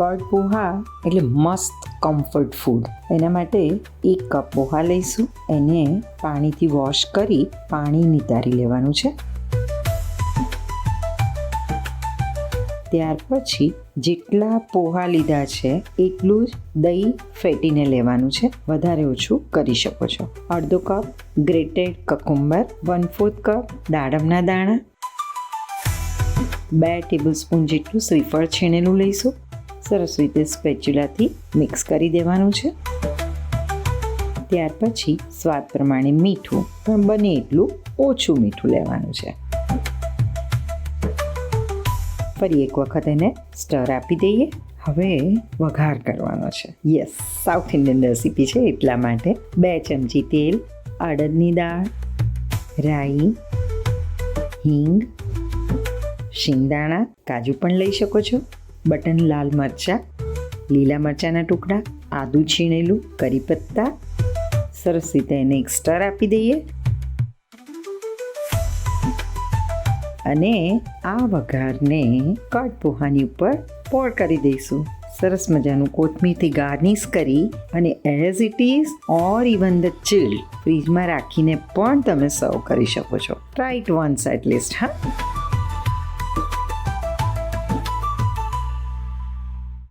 કડ પોહા એટલે મસ્ત comfort food એના માટે એક કપ પોહા લઈશું. એને પાણીથી વોશ કરી પાણી નિતારી લેવાનું છે. ત્યાર પછી જેટલા પોહા લીધા છે, એટલું જ દહીં ફેટીને લેવાનું છે. વધારે ઓછું કરી શકો છો. અડધો cup grated cucumber one fourth cup દાડમના દાણા, બે ટેબલ સ્પૂન જેટલું શ્રીફળ છીણેલું લઈશું. સરસ રીતે સ્પેચ્યુલાથી મિક્સ કરી દેવાનું છે. ત્યાર પછી સ્વાદ પ્રમાણે મીઠું, પણ બને એટલું ઓછું મીઠું લેવાનું છે. ફરી એક વખત એને સ્ટર આપી દઈએ. હવે વઘાર કરવાનો છે. યસ, સાઉથ ઇન્ડિયન રેસીપી છે એટલા માટે બે ચમચી તેલ અડદની દાળ, રાઈ, હિંગ, શિંગદાણા, કાજુ પણ લઈ શકો છો. બટન લાલ મરચાં, લીલા મરચાંના ટુકડા, આદું છીણેલું, કરી પત્તા. સરસ રીતે એને એક સ્ટર આપી દઈએ. અને આ વઘારને કટ પોહાની ઉપર પોળ કરી દઈશું. સરસ મજાનું કોથમીરથી ગાર્નિશ કરી અને as it is or even the chill ફ્રીજમાં રાખીને પણ તમે સર્વ કરી શકો છો. ટ્રાય ઇટ વન્સ એટલીસ્ટ હા?